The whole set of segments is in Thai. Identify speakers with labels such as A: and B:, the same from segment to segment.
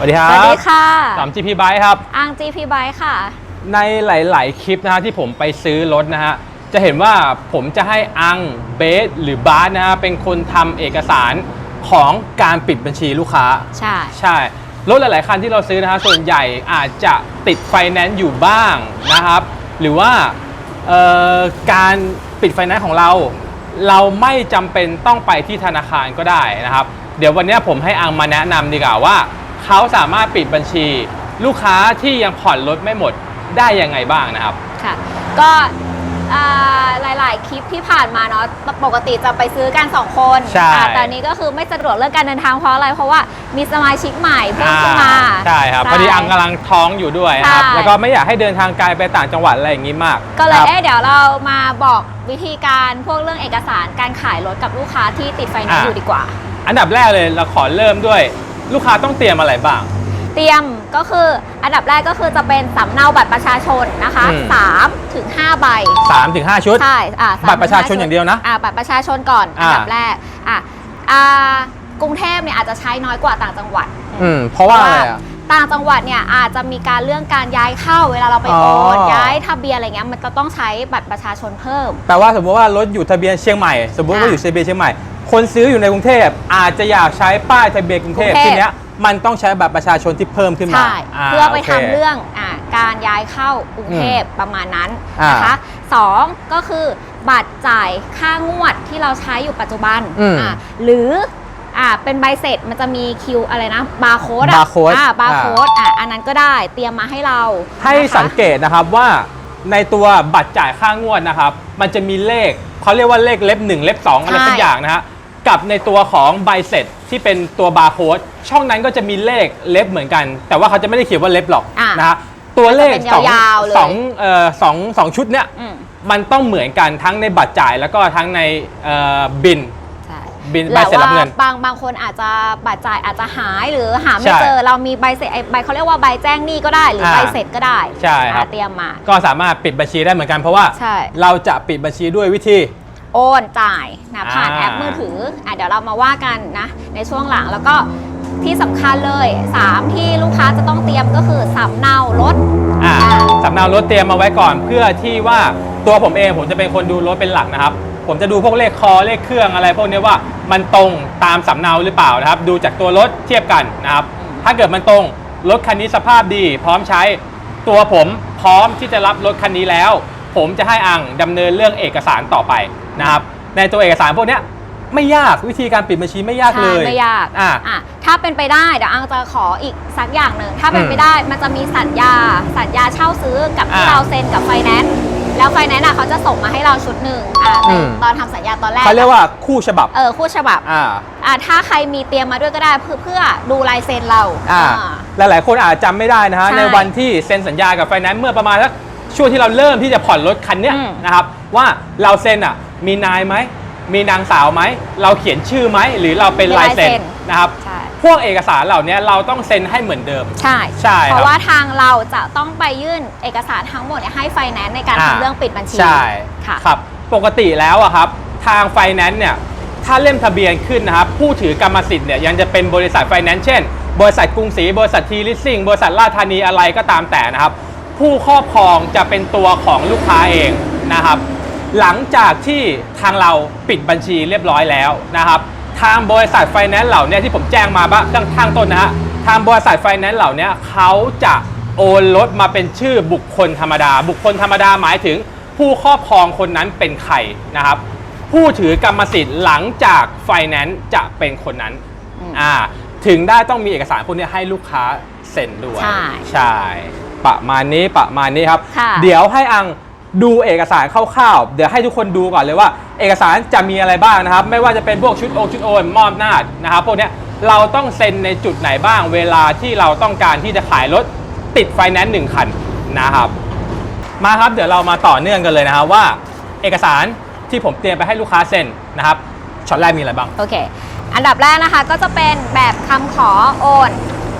A: วัสดีค
B: ส
A: รับ
B: วัสดีค่ะ
A: สาม GP Bike ครับ
B: อัง GP Bike ค่ะ
A: ในหลาย ๆ คลิปนะฮะที่ผมไปซื้อรถนะฮะ จะเห็นว่าผมจะให้อังเบสหรือบาสนะฮะ เป็นคนทำเอกสารของการปิดบัญชีลูกค้า
B: ใช่
A: ใช่ รถหลาย ๆ คันที่เราซื้อนะฮะ ส่วนใหญ่อาจจะติดไฟแนนซ์อยู่บ้างนะครับ หรือว่าเอ่อการปิดไฟแนนซ์ของเรา เราไม่จำเป็นต้องไปที่ธนาคารก็ได้นะครับ เดี๋ยววันนี้ผมให้อังมาแนะนำดีกว่าว่า เขาสามารถปิดบัญชี ลูกค้าที่ยังผ่อนรถไม่หมดได้ยังไงบ้างนะครับ
B: ค่ะ ก็อ่าหลาย ๆ คลิปที่ผ่านมาเนาะปกติจะไปซื้อกัน 2 คน
A: ใช่
B: อ่าแต่อันนี้ก็คือไม่สะดวกเรื่องการเดินทางเพราะอะไร เพราะว่ามีสมาชิกใหม่เพิ่มขึ้นมา
A: ใช่ครับ พอดีอังกำลังท้องอยู่ด้วยนะครับ
B: ใช่
A: แล้วก็ไม่อยากให้เดินทางไกลไปต่างจังหวัดอะไรอย่างนี้มาก
B: ก็เลย
A: ครับ
B: เอ๊ะเดี๋ยวเรามาบอกวิธีการพวกเรื่องเอกสารการขายรถกับลูกค้าที่ติดไฟแนนซ์
A: อ่า
B: อยู่ดีกว่า
A: อันดับแรกเลยเราขอเริ่มด้วย ลูกค้าต้องเตรียมอะไรบ้าง
B: เตรียมก็คืออันดับแรกก็คือจะเป็นสำเนาบัตรประชาชนนะคะ
A: อืม
B: 3ถึง5ใบ
A: 3-5ถึง5ชุด
B: ใช่อ่าสม
A: บัตรประชาชน
B: ถึห้
A: อย่างเดียวนะ
B: อ่าบัตรประชาชนก่อนอั
A: อ่า
B: นดับแรกอะอ่ากรุงเทพเนี่ยอาจจะใช้น้อยกว่าต่างจังหวัด
A: อืมเพราะว่าอะไรอะ
B: ต่างจังหวัดเนี่ยอาจจะมีการเรื่องการย้ายเข้าเวลาเราไป
A: อ๋
B: โอ
A: อ
B: นย้ายทะเบียนอะไรเงี้ยมันจะต้องใช้บัตรประชาชนเพิ่ม
A: แปลว่าสมมติว่ารถอยู่ทะเบียนเชียงใหม่ สมมติว่า
B: อะ
A: อยู่ทะเบียนเชียงใหม่ คนซื้ออยู่ในกรุงเทพอาจจะอยากใช้ป้ายทะเบียนกรุงเทพ
B: กรุงเทพ
A: ทีเนี้ยมันต้องใช้บัตรประชาชนที่เพิ่มขึ้นมา
B: ใช่าเพื่อไป
A: โค
B: ทำเรื่องอ่าการย้ายเข้ากรุงเทพประมาณนั้น
A: อ่าน
B: นะคะสองก็คือบัตรจ่ายค่างวดที่เราใช้อยู่ปัจจุบัน
A: อืม
B: อ่าหรืออ่าเป็นใบเสร็จมันจะมีคิวอะไรนะบาร์โค้ดอะ
A: barcode
B: อ่าบาร์โค้ดอ่าอันนั้นก็ได้เตรียมมาให้เรา
A: ให้
B: นะคะ
A: สังเกตนะครับว่าในตัวบัตรจ่ายค่างวดนะครับ มันจะมีเลขเขาเรียกว่าเลขเล็บ1เล็บ2อะไรสักอย่างนะฮะ กับในตัวของใบเสร็จที่เป็นตัวบาร์โค้ดช่องนั้นก็จะมีเลขเล็บเหมือนกัน แต่ว่าเขาจะไม่ได้เขียนว่าเล็บหรอก
B: อะ
A: นะฮะตัวเลข
B: มันจะเป็น
A: สอง
B: ยาวๆเลย
A: สองเอ่อสองสองชุดเนี้ย
B: อืม
A: มันต้องเหมือนกันทั้งในบัตรจ่ายแล้วก็ทั้งในเอ่อบิน
B: ใช่
A: บินใบ
B: แต่
A: เสร็จรับเงิน
B: ว่าบางบางคนอาจจะบัตรจ่ายอาจจะหายหรือหาไม่
A: ใช่
B: เจอ เรามีใบเสร็จไอ้ใบเขาเรียกว่าใบแจ้งหนี้ก็ได้ หรืออาใบเสร็จก็ได้
A: ใช่ครับ
B: อ่าเตรียมมา
A: ก็สามารถปิดบัญชีได้เหมือนกันเพราะว่า
B: ใช่
A: เราจะปิดบัญชีด้วยวิธี
B: โอนจ่ายนะผ่าน
A: อ่า
B: แอปมือถืออะเดี๋ยวเรามาว่ากันนะในช่วงหลังแล้วก็ที่สำคัญเลย 3 ที่ลูกค้าจะต้องเตรียมก็คือสำเนารถ
A: อ่า
B: อ่า
A: สำเนารถเตรียมมาไว้ก่อนเพื่อที่ว่าตัวผมเองผมจะเป็นคนดูรถเป็นหลักนะครับ ผมจะดูพวกเลขคอเลขเครื่องอะไร พวกนี้ว่ามันตรงตามสำเนาหรือเปล่านะครับ ดูจากตัวรถเทียบกันนะครับ ถ้าเกิดมันตรงรถคันนี้สภาพดี พร้อมใช้ตัวผมพร้อมที่จะรับรถคันนี้แล้ว ผมจะให้อังดำเนินเรื่องเอกสารต่อไป นะครับในตัวเอกสารพวกเนี้ยไม่ยากวิธีการปิดบัญชีไม่ยากเลย
B: ใช่ไม่ยาก
A: อ่า
B: อะถ้าเป็นไปได้เดี๋ยวอังจะขออีกสักอย่างหนึ่งถ้าเป็น
A: อืม
B: ไปได้มันจะมีสัญญา สัญญาเช่าซื้อกับที่
A: อ่า
B: เราเซ็นกับไฟแนนซ์แล้วไฟแนนซ์อะเขาจะส่งมาให้เราชุดหนึ่งอะ
A: อืม
B: ตอนทำสัญญาตอนแรก
A: เขาเรียกว่าคู่ฉบับ
B: เออคู่ฉบับ
A: อ่า
B: อะถ้าใครมีเตรียมมาด้วยก็ได้เพื่อเพื่อดูลายเซ็นเรา
A: อ่า
B: อ่า
A: หลายๆคนอาจจำไม่ได้นะฮะ
B: ใช่
A: ในวันที่เซ็นสัญญากับไฟแนนซ์เมื่อประมาณสักช่วงที่เราเริ่มที่จะผ่อนรถคันเนี้ย
B: อืม
A: นะครับว่าเราเซ็นอะ มีนายไหม มีนางสาวไหม เราเขียนชื่อไหม หรือเราเป็นลายเซ็นนะครับ
B: ใช่
A: พวกเอกสารเหล่านี้เราต้องเซ็นให้เหมือนเดิม
B: ใช่
A: ใช่ครับ
B: เพราะว่าทางเราจะต้องไปยื่นเอกสารทั้งหมดเนี่ยให้ไฟแนนซ์ในการ
A: อ่า
B: ทำเรื่องปิดบัญชี
A: ใช่
B: ค่ะ
A: ครับ ปกติแล้วอะครับ ทางไฟแนนซ์เนี่ยถ้าเล่มทะเบียนขึ้นนะครับ ผู้ถือกรรมสิทธิ์เนี่ยยังจะเป็นบริษัทไฟแนนซ์เช่น บริษัทกรุงศรีบริษัททีลิสซิ่งบริษัทราชธานีอะไรก็ตามแต่นะครับ ผู้ครอบครองจะเป็นตัวของลูกค้าเองนะครับ หลังจากที่ทางเราปิดบัญชีเรียบร้อยแล้วนะครับทางบริษัทไฟแนนซ์เหล่าเนี้ที่ผมแจ้งมาบ้างตั้งทางต้นนะฮะทางบริษัทไฟแนนซ์เหล่าเนี้เขาจะโอนรถมาเป็นชื่อบุคคลธรรมดา บุคคลธรรมดาหมายถึงผู้ครอบครองคนนั้นเป็นใครนะครับ ผู้ถือกรรมสิทธิ์หลังจากไฟแนนซ์จะเป็นคนนั้น
B: อืม
A: อ่าถึงได้ต้องมีเอกสารพวกนี้ให้ลูกค้าเซ็นด้วย
B: ใช่
A: ใช่ประมาณนี้ประมาณนี้ครับ
B: ค่ะ
A: เดี๋ยวให้อัง ดูเอกสารคร่าวๆ เดี๋ยวให้ทุกคนดูก่อนเลยว่า เอกสารจะมีอะไรบ้างนะครับ ไม่ว่าจะเป็นพวกชุดโอชุดโอนมอบหน้าจนะครับพวกเนี้ยเราต้องเซ็นในจุดไหนบ้าง เวลาที่เราต้องการที่จะขายรถติดไฟแนนซ์หนึ่งคันนะครับ มาครับเดี๋ยวเรามาต่อเนื่องกันเลยนะครับว่า เอกสารที่ผมเตรียมไปให้ลูกค้าเซ็นนะครับช็อตแรกมีอะไรบ้าง
B: โอเค อันดับแรกนะคะก็จะเป็นแบบคำขอโอน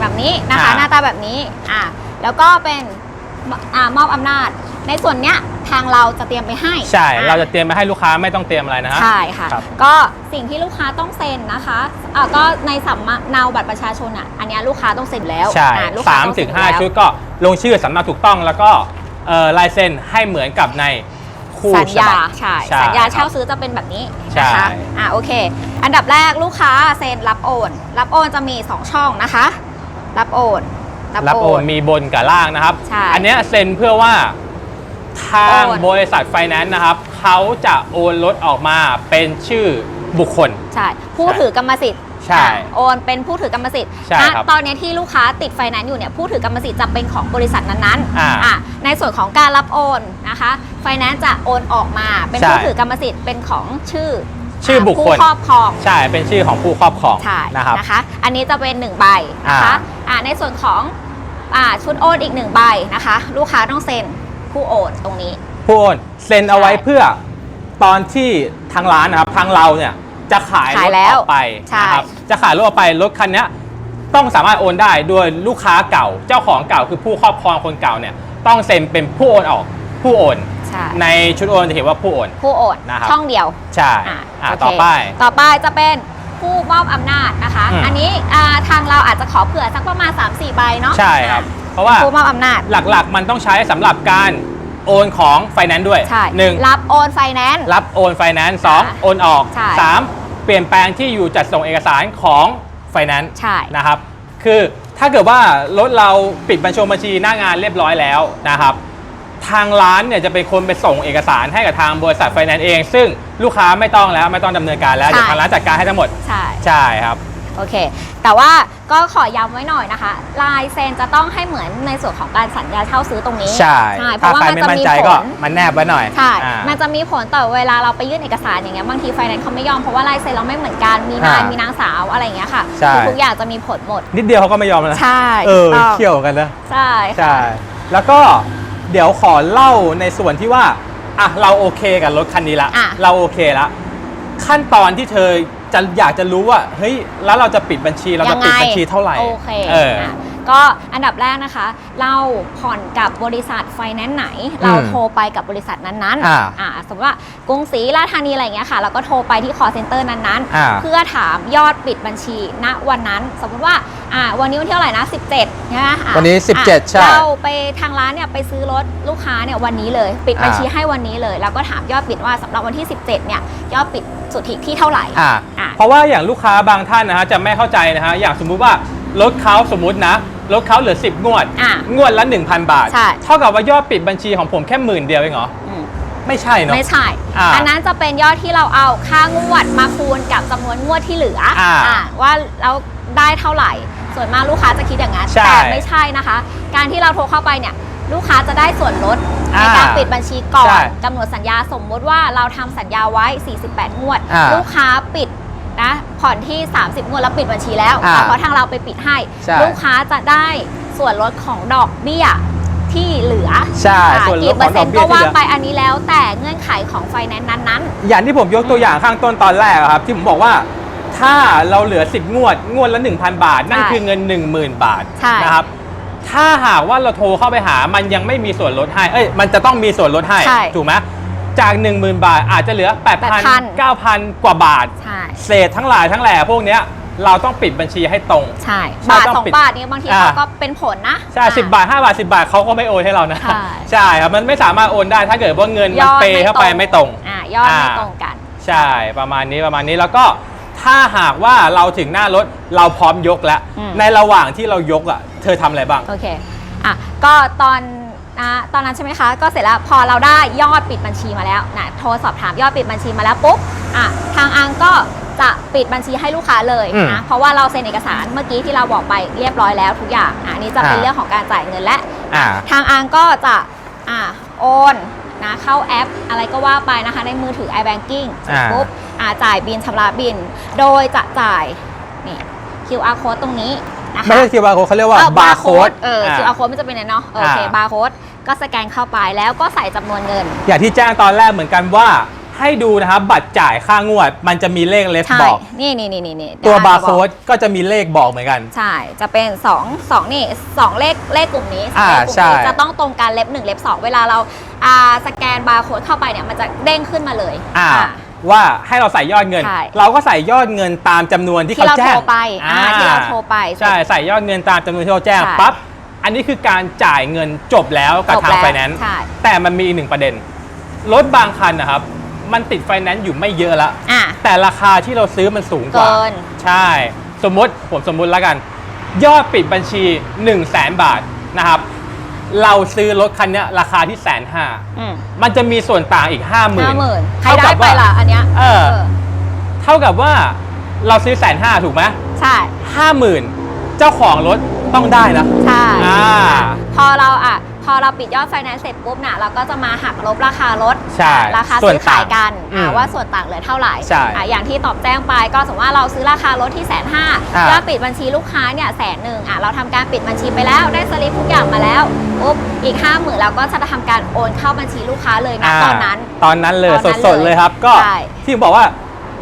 B: แบบนี้นะคะ
A: อ่า
B: หน้าตาแบบนี้อ่าแล้วก็เป็นอ่ามอบอำนาจ ในส่วนเนี้ย ทางเราจะเตรียมไปให้
A: ใช่
B: อ่
A: เราจะเตรียมไปให้ลูกค้าไม่ต้องเตรียมอะไรนะฮะ
B: ใช่ค่ะ
A: ครับ
B: ก็สิ่งที่ลูกค้าต้องเซ็นนะคะอ่าก็ในสำเนาบัตรประชาชนอะ อันเนี้ยลูกค้าต้องเซ็นอยู่แล้ว
A: ใช่
B: อ่ลูก
A: สา
B: ค้ามต้อง
A: ถึ
B: เซ็น
A: ง
B: อยู่
A: ห้า
B: แล้ว
A: ชุดก็ลงชื่อสำเนาถูกต้องแล้วก็เอ่อลายเซ็นให้เหมือนกับในคู่
B: สัญ
A: ฉ
B: ญา
A: บับ
B: ใช่
A: ใช่
B: สัญญา
A: ครับ
B: เช่าซื้อจะเป็นแบบนี้
A: ใช่
B: นะคะอ่าโอเค อันดับแรกลูกค้าเซ็นรับโอน รับโอนจะมี 2 ช่องนะคะ รับโอน
A: รับโอน มีบนกับล่างนะครับ
B: ใช่
A: อันเนี้ยเซ็นเพื่อว่า ทาง
B: โอน
A: บริษัทไฟแนนซ์นะครับเขาจะโอนรถออกมาเป็นชื่อบุคคล
B: ใช่ ผู้ถือกรรมสิทธิ์
A: ใช่
B: อะโอนเป็นผู้ถือกรรมสิทธิ์
A: ใช่
B: นะครับตอนนี้ที่ลูกค้าติดไฟแนนซ์อยู่เนี่ยผู้ถือกรรมสิทธิ์จะเป็นของบริษัทนั้น
A: อ่า
B: ๆอะในส่วนของการรับโอนนะคะไฟแนนซ์จะโอนออกมาเป็น
A: ใช่
B: ผู้ถือกรรมสิทธิ์เป็นของชื่อ
A: ชื่อบุคคล
B: ผู้ครอบครอง
A: ใช่เป็นชื่อของผู้ครอบครอง
B: ใช่
A: นะครับ
B: นะคะ อันนี้จะเป็น 1 ใบนะคะ
A: อ่า
B: อ่าในส่วนของอ่าชุดโอนอีก 1 ใบนะคะ ลูกค้าต้องเซ็น ผู้โอนตรงนี้
A: ผู้โอนเซ็นเอาไว้
B: ใช่
A: เพื่อตอนที่ทางร้านนะครับทางเราเนี่ยจะขายร
B: ขาย
A: ถ
B: แล้
A: อ
B: ว
A: อกไป
B: ใช่
A: นะครับจะขายรถออกไปรถคันเนี้ยต้องสามารถโอนได้โดยลูกค้าเก่าเจ้าของเก่าคือผู้ครอบครองคนเก่าเนี่ยต้องเซ็นเป็นผู้โอนออกผู้โอน
B: ใช่
A: ในชุดโอนจะเห็นว่าผู้โอน
B: ผู้โอน
A: นะครับ
B: ช่องเดียว
A: ใช่
B: อะ
A: อะ
B: โเค
A: ต่อไป
B: ต่อไปจะเป็นผู้มอบอำนาจนะคะ
A: อืม
B: อันนี้อ่าทางเราอาจจะขอเผื่อสักประมาณ 3-4 ใบเนาะ
A: ใช่ครับ
B: อ่
A: เพราะว่า
B: ผู้มอบอำนาจ
A: หลักๆ มันต้องใช้สำหรับการโอนของไฟแนนซ์ด้วย
B: ใช่
A: หนึ่ง
B: รับโอนไฟแนนซ์
A: รับโอนไฟแนนซ์สอง
B: อ่า
A: โอนออก
B: ใช่
A: สามเปลี่ยนแปลงที่อยู่จัดส่งเอกสารของไฟแนนซ์
B: ใช่
A: นะครับคือถ้าเกิดว่ารถเราปิดบัญชีบัญชีหน้างานเรียบร้อยแล้วนะครับ ทางร้านเนี่ยจะเป็นคนไปส่งเอกสารให้กับทางบริษัทไฟแนนซ์เอง ซึ่งลูกค้าไม่ต้องแล้วไม่ต้องดำเนินการแล้ว
B: ใช่
A: เดี๋ยวทางร้านจัดการให้ทั้งหมด
B: ใช่
A: ใช่ครับ
B: โอเค แต่ว่าก็ขอย้ำไว้หน่อยนะคะ ลายเซ็นจะต้องให้เหมือนในส่วนของการสัญญาเช่าซื้อตรงนี้
A: ใช่
B: เพ
A: ถ้า
B: ราะว่า
A: ใคร
B: มัน
A: ไม่
B: จะ
A: มั่น
B: มี
A: ใจ
B: ผ
A: ก็
B: ล
A: มันแนบไว้หน่อย
B: ใช่
A: อ่า
B: มันจะมีผลต่อเวลาเราไปยื่นเอกสารอย่างเงี้ยบางทีไฟแนนซ์เขาไม่ยอมเพราะว่าลายเซ็นเราไม่เหมือนกันมีนาย
A: อ่ามี
B: มีนางสาวอะไรอย่างเงี้ยค่ะ
A: ใช่
B: ทุกๆอย่างจะมีผลหมด
A: นิดเดียวเขาก็ไม่ยอมแล้วนะ
B: ใช่
A: เออ
B: ถูกต้อง
A: เขี่ยวกันนะ
B: ใช่ค่ะ
A: ใช่แล้วก็เดี๋ยวขอเล่าในส่วนที่ว่าอะเราโอเคกับรถคันนี้ละ
B: อะ
A: เราโอเคละขั้นตอนที่เธอจะอยากจะรู้ว่าเฮ้ยแล้วเราจะปิดบัญชีเราจะปิดบัญชีเท่าไหร่
B: โอเค
A: เออะ
B: ก็อันดับแรกนะคะ เราผ่อนกับบริษัทไฟแนนซ์ไหน เรา
A: อืม
B: โทรไปกับบริษัทนั้น
A: อ่า
B: ๆอ่าสมมติว่ากรุงศรีราชธานีอะไรอย่างเงี้ยค่ะ เราก็โทรไปที่ call center นั้น
A: อ่า
B: ๆเพื่อถามยอดปิดบัญชีณวันนั้น สมมติว่าอ่าวันนี้วันที่เท่าไหร่นะ 17ใช่ไหมอะ
A: วันนี้
B: อะ
A: 17ใช่
B: เราไปทางร้านเนี่ยไปซื้อรถลูกค้าเนี่ยวันนี้เลย ปิดบัญชี
A: อ่า
B: ให้วันนี้เลยแล้วก็ถามยอดปิดว่าสำหรับวันที่ 17เนี่ยยอดปิด สุทธิที่เท่าไหร่
A: อ่า
B: อะ
A: เพราะว่าอย่างลูกค้าบางท่านนะฮะจะไม่เข้าใจนะฮะอย่างสมมุติว่ารถเขาสมมุตินะรถเขาเหลือ 10 งวด
B: อะ
A: งวดละ 1,000 บาท
B: ใช่
A: เท่ากับว่ายอดปิดบัญชีของผมแค่หมื่นเดียวเองเหรอ
B: อืม
A: ไม่ใช่เนาะ
B: ไม่ใช่
A: อ่า
B: อันนั้นจะเป็นยอดที่เราเอาค่างวดมาคูณกับจำนวนงวดที่เหลือ
A: อ่า
B: อ่าว่าเราได้เท่าไหร่ ส่วนมากลูกค้าจะคิดอย่างนั้น
A: ใช่
B: แต่ไม่ใช่นะคะ การที่เราโทรเข้าไปเนี่ย ลูกค้าจะได้ส่วนลด ใน
A: อ่า
B: การปิดบัญชีก่อ
A: ใช่
B: นกำหนดสัญญาสมมติว่าเราทำสัญญาไว้ 48 งวด
A: อ่า
B: ลูกค้าปิดนะผ่อนที่ 30 งวดแล้วปิดบัญชีแล้ว
A: อ่า
B: เพราะทางเราไปปิดให้
A: ใช่
B: ลูกค้าจะได้ส่วนลดของดอกเบี้ยที่เหลือ
A: ใช่
B: อ่า
A: ส่วนลด
B: กี่
A: ข
B: เปอ
A: อง
B: ร์
A: ด
B: เซ็
A: อนก
B: ต์
A: เบี้
B: ก็
A: ยที่
B: ว่า
A: เหลือ
B: ไปอันนี้แล้ว แต่เงื่อนไขของไฟแนนซ์นั้น
A: อย่างที่ผมยกตัวอย่างข้างต้นตอนแรกอะครับ ที่ผมบอกว่าถ้าเราเหลือ 10 งวด งวดละ 1,000 บาท นั่น
B: ใช่
A: คือเงิน 10,000 บาท
B: ใช่
A: นะครับ ถ้าหากว่าเราโทรเข้าไปหามันยังไม่มีส่วนลดให้ เอ้ย มันจะต้องมีส่วนลดให้
B: ใช่
A: ถูกไหมจาก 10,000 บาทอาจจะเหลือ 8,000 9,000 กว่าบาท
B: ๆใช่
A: เศษทั้งหลายทั้งแหล่พวกเนี้ยเราต้องปิดบัญชีให้ตรง
B: ใช่
A: ใช่
B: บาท
A: ต้อง
B: สอง
A: ปิด
B: บาทเนี่ยบางที
A: อ่า
B: เขาก็เป็นผลนะ
A: ใช่สิบาท5บาท10บาทเขาก็ไม่โอนให้เรานะ
B: ใช่
A: ใช่ครับมันไม่สามารถโอนได้ถ้าเกิดว่าเงิน
B: ย
A: มัน
B: อด
A: เปย์เข้าไปไม่ตรง
B: อ่ายอดไม่
A: อ่า
B: ตรงกัน
A: ใช่ประมาณนี้ประมาณนี้แล้วก็ ถ้าหากว่าเราถึงหน้ารถเราพร้อมยกแล้ว
B: อืม
A: ในระหว่างที่เรายกอะ เธอทำอะไรบ้าง
B: โอเค อะ ก็ตอนนะตอนนั้นใช่ไหมคะ ก็เสร็จแล้วพอเราได้ยอดปิดบัญชีมาแล้วนะโทรสอบถามยอดปิดบัญชีมาแล้วปุ๊บ อะ ทางอังก็จะปิดบัญชีให้ลูกค้าเลย
A: อืม
B: นะ เพราะว่าเราเซ็นเอกสารเมื่อกี้ที่เราบอกไปเรียบร้อยแล้วทุกอย่าง อะอันนี้จะเป็น
A: อ่า
B: เรื่องของการจ่ายเงินและ
A: อ่า
B: ทางอังก็จะอะโอนนะเข้าแอปอะไรก็ว่าไปนะคะ ในมือถือ iBanking เสร็จ
A: อ่า
B: ปุ๊บ อะจ่ายบินชำระบิน โดยจะจ่ายนี่ QR code ตรงนี้นะคะ
A: ไม่ใช่ QR code เขาเรียกว่า
B: เออบาบา
A: ร์
B: ร์
A: โค้
B: โค้
A: ด
B: ดเออ QR code มันจะเป็นไงเนาะโอเค
A: อ่า
B: บาร์โค้ดก็สแกนเข้าไปแล้วก็ใส่จำนวนเงิน
A: อย่างที่แจ้งตอนแรกเหมือนกันว่าให้ดูนะครับบัตรจ่ายค่างวด มันจะมีเลขเลฟ
B: ใช่
A: บอก
B: นี่นี่นี่นี่
A: ตัว
B: เดี๋ย
A: บา
B: อ่
A: ร์
B: นจะ
A: โค้
B: อก
A: ดก็จะมีเลขบอกเหมือนกัน
B: ใช่ จะเป็น2 2นี่สองเลขเลขกลุ่มนี้สอง
A: อ่า
B: เลขกลุ่ม
A: ใช่
B: นี้จะต้องตรงกันเล็บ1เล็บ2 เวลาเราอ่าสแกนบาร์โค้ดเข้าไปเนี่ยมันจะเด้งขึ้นมาเลย
A: อ่า
B: อ่า
A: ว่าให้เราใส่ยอดเงิน
B: ใช่
A: เราก็ใส่ยอดเงินตามจำนวนที่
B: ที่
A: เขา
B: เรา
A: แจ้
B: โท
A: ง
B: รไปอ่าที่เราโทรไป
A: ใช่ใส่ยอดเงินตามจำนวนที่เขาแจ้ง
B: ใช่
A: ปั๊บอันนี้คือการจ่ายเงินจบแล้วกับ
B: จบ
A: ทาง
B: แล้ว
A: ไฟแนนซ์
B: ใช่
A: แต่มันมีอีกหนึ่งประเด็น รถบางคันนะครับ มันติดไฟแนนซ์อยู่ไม่เยอะละ
B: อะ
A: แต่ราคาที่เราซื้อมันสูงกว่า
B: เกิน
A: ใช่ สมมติผมสมมุติแล้วกัน ยอดปิดบัญชี 1 0 0 0 0แสนบาทนะครับ เราซื้อรถคันเนี้ยราคาที่แสนห้า
B: อืม
A: มันจะมีส่วนต่างอีก5 0,000
B: ห้าหมื่นใคร
A: เท่า
B: ได้
A: กับ
B: ไป
A: ว่า
B: ล่ะอันเนี้ย
A: เออ เท่ากับว่าเราซื้อแสนห้าถูกไหม
B: ใช่
A: ห้าหมื่นเจ้าของรถต้องได้นะ
B: ใช่
A: อ่า
B: พอเราอะ พอเราปิดยอดไฟแนนซ์เสร็จปุ๊บน่ะเราก็จะมาหักลบราคารถ
A: ใช่
B: ราคา
A: ส่วน
B: ซื้อขายกัน
A: ต่าง
B: อะ
A: อืม
B: ว่าส่วนต่างเหลือเท่าไหร่
A: ใช่
B: อะอย่างที่ตอบแจ้งไปก็สมมติว่าเราซื้อราคารถที่แสนห้า
A: อ่าย
B: ยอดปิดบัญชีลูกค้าเนี่ยแสนหนึ่งอะเราทำการปิดบัญชีไปแล้วได้สลิปทุกอย่างมาแล้วปุ๊บอีกห้าหมื่นเราก็จะทำการโอนเข้าบัญชีลูกค้าเลยนะาตอนนั้น
A: ตอนนั้นเลย
B: ตอนนั้น
A: สดๆ
B: เลย
A: เลยครับ ก็
B: ใช่
A: ที่บอกว่า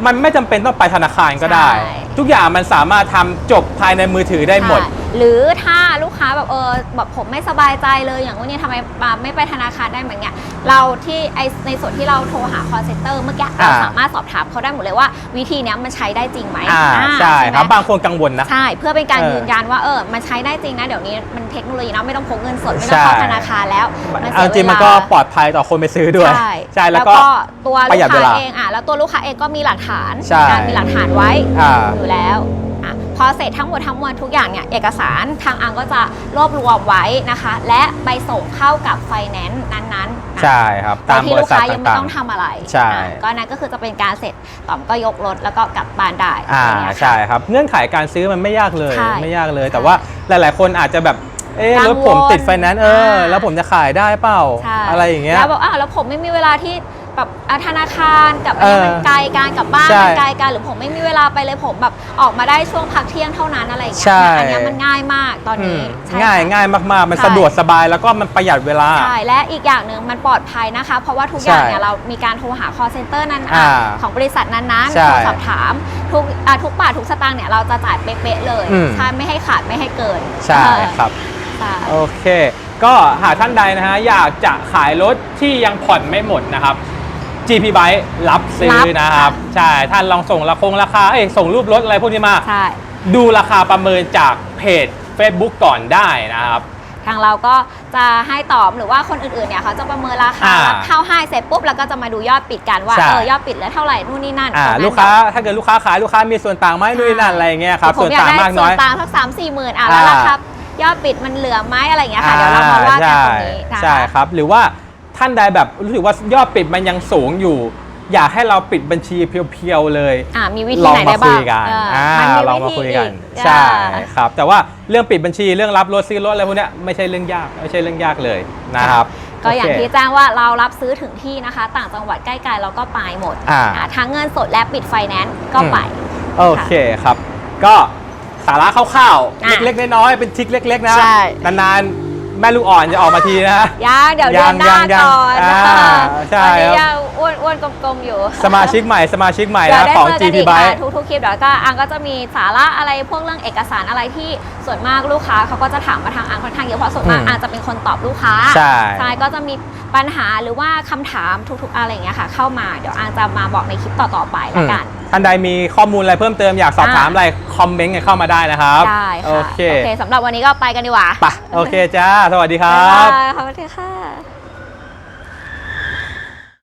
A: มันไม่จำเป็นต้องไปธนาคารก็ได้
B: ใช่
A: ทุกอย่างมันสามารถทำจบภายในมือถือได้หมด
B: ใช่ หรือถ้าลูกค้าแบบเออแบบผมไม่สบายใจเลยอย่างวันนี้ทำไมมาไม่ไปธนาคารได้เหมือนเนี้ยเราที่ไอในส่วนที่เราโทรหา call center เมื่อกี้เรา
A: อ่า
B: สามารถสอบถามเขาได้หมดเลยว่า วิธีเนี้ยมันใช้ได้จริงไหม
A: อ่า
B: อ่า
A: ใช่
B: ไหม
A: ครับบางคนกังวลนะ
B: ใช่ เพื่อเป็นการ
A: เออ
B: ยืนยันว่าเออมันใช้ได้จริงนะ เดี๋ยวนี้มันเทคโนโลยีเนาะไม่ต้องพกเงินสด ไม่ต้องเข้า
A: ใช่
B: ธนาคารแล้วมัน
A: เอา
B: เสีย
A: จริง
B: เว
A: มัน
B: ลา
A: ก็ปลอดภัยต่อคนไปซื้อด้วย
B: ใช่
A: ใช่แล้วก็
B: ตัว
A: ป
B: ลู
A: ระหยั
B: ก
A: ดเว
B: ค้า
A: ลา
B: เองอะแล้วตัวลูกค้าเองก็มีหลักฐาน
A: ใช่
B: อะมีหลักฐานไว้
A: อ่า
B: อยู่แล้วอะ พอเสร็จทั้งหมดทั้งมวลทุกอย่างเนี่ยเอกสารทางอังก็จะรวบรวมไว้นะคะ และไปส่งเข้ากับไฟแนนซ์นั้นๆอะ
A: ใช่ครับ
B: โด
A: ตายม
B: ที่
A: บ
B: ลู
A: ริ
B: ก
A: ษัท
B: ค้ายังไม่
A: ต่าง
B: ต้องทำอะไร
A: ใช่
B: อะก็นั่นก็คือจะเป็นการเสร็จต่อมก็ยกรถแล้วก็กลับบ้านได้
A: ๆอ่า
B: อะไรเงี้ยค่ะ
A: ใช่ครับเงื่อนไขการซื้อมันไม่ยากเลย
B: ใช่
A: ไม่ยากเลย
B: ใช่
A: แต่ว่าหลาย ๆ คนอาจจะแบบเอ๊ะ
B: กังวล
A: รถผมติดไฟแนนซ์เออ
B: อ่า
A: แล้วผมจะขายได้เปล่า
B: ใช่
A: อะไรอย่างเงี้ย
B: แล้วบอกอ้าวแล้วผมไม่มีเวลาที่ แบบอะธนาคารกับอันนี้
A: เออ
B: มันไกลกันกับบ้าน
A: ใช่
B: มันไกลกันหรือผมไม่มีเวลาไปเลยผมแบบออกมาได้ช่วงพักเที่ยงเท่านั้นอะไรอย่างเงี้ย
A: ใช่
B: อันเนี้ยมันง่ายมากตอน
A: อื
B: นี้
A: ม
B: ใช่
A: ง่าย
B: ค่ะ
A: ง่ายมากๆ มัน
B: ใช่
A: สะดวกสบายแล้วก็มันประหยัดเวลา
B: ใช่และอีกอย่างหนึ่งมันปลอดภัยนะคะ เพราะว่าทุกอย่างเนี่ย
A: ใช่
B: เรามีการโทรหา call center นั้น
A: อ่า
B: ของบริษัทนั้นๆ
A: ใช่
B: โทรสอบถามทุกอะทุกบาททุกสตางค์เนี่ยเราจะจ่ายเป๊ะๆเลย
A: อืม
B: ใช่ไม่ให้ขาดไม่ให้เกิน
A: ใช่ครับ
B: ใช่
A: โอเค ก็หากท่านใดนะฮะอยากจะขายรถที่ยังผ่อนไม่หมดนะครับ GP Bike รับซื้อนะครับ ใช่ท่านลองส่งราคงราคาเอ้ยส่งรูปรถอะไรพวกนี้มา
B: ใช่
A: ดูราคาประเมินจากเพจ Facebook ก่อนได้นะครับ
B: ทางเราก็จะให้ตอบหรือว่าคนอื่นๆเนี่ยเขาจะประเมินราคา
A: อ่า
B: รับเข้าให้เสร็จปุ๊บแล้วก็จะมาดูยอดปิดกันว่า
A: ใช่
B: เออยอดปิดแล้วเท่าไหร่นู่นนี่นั่น
A: อ่า
B: ตรงนั้น
A: ลูกค้าถ้าเกิดลูกค้าขายลูกค้ามีส่วนต่างไหมนู่นนี่นั่นอะไรอย่างเงี้ยครับ
B: ผ
A: ส่
B: ม
A: วน
B: อยาก
A: ต่าง
B: ได้
A: มาก
B: ส่
A: น้
B: ว
A: อนย
B: ต่างสักสามสี่หมื่นอะแล้ว
A: อ่า
B: ราคายอดปิดมันเหลือไหมอะไรอย่างเงี้ยค่ะเดี๋ยวเรามาว่ากันตรงนี้นะคะ
A: ใช่ครับ หรือว่า ท่านใดแบบรู้สึกว่ายอดปิดมันยังสูงอยู่ อยากให้เราปิดบัญชีเพียวๆเลย
B: อ่ามีวิธี
A: ลอง
B: ไหน
A: มา
B: ได้บ้าง
A: คุยกัน
B: เออ
A: อ่า
B: มันมี
A: ลองมา
B: วิธี
A: คุยกัน
B: อี
A: ใช่
B: อ่า
A: ครับ แต่ว่าเรื่องปิดบัญชีเรื่องรับรถซื้อรถอะไรพวกเนี้ยไม่ใช่เรื่องยากไม่ใช่เรื่องยากเลยนะครับ
B: ก็อย่าง
A: โเค
B: ที่แจ้งว่าเรารับซื้อถึงที่นะคะ ต่างจังหวัดใกล้ๆเราก็ไปหมด
A: อ่า
B: อ่าทั้งเงินสดและปิดไฟแนนซ์ก็ไป
A: โอเคครับ ก็สาระคร่าว
B: อะ
A: ๆเล็กๆ น้อยๆเป็นทริกเล็ก ๆ นะ
B: ใช่
A: นานๆ แม่ลูกอ่อนจะออกมาทีนะ
B: ยังเดี๋ยวเดือนหน้า
A: ยังยัง
B: ก่อน
A: อ่า
B: นะคะ
A: ใช่
B: ตอนนี้
A: ครับ
B: ยังอ้วนอ้วนๆกลมๆอยู่
A: สมาชิกใหม่สมาชิกใหม่
B: เดี๋ยว
A: นะ
B: ได้
A: ของ
B: เจอกัน
A: GP
B: อีกค่ะ
A: Bike
B: ทุกๆคลิปเดี๋ยวก็อังก็จะมีสาระอะไรพวกเรื่องเอกสารอะไรที่ส่วนมากลูกค้าเขาก็จะถามมาทางอังค่อนข้างเยอะเพราะส่วนมาก
A: อืม
B: อังจะเป็นคนตอบลูกค้า
A: ใช่
B: ใช่ก็จะมีปัญหาหรือว่าคำถามทุกๆอะไรอย่างเงี้ยค่ะ เข้ามาเดี๋ยวอังจะมาบอกในคลิปต่อๆไปละกัน
A: อืม ท่านใดมีข้อมูลอะไรเพิ่มเติมอยากสอบถาม
B: อ่า
A: อะไรคอมเมนต์กันเข้ามาได้นะครับ
B: ได้ค่ะ
A: โอเค
B: โอเคสำหรับวันนี้ก็ไปกันดีกว่า
A: ไปโอเคจ้า สวัสดีครั
B: บ๊าย
A: บ
B: บายขอบคุณค่ะ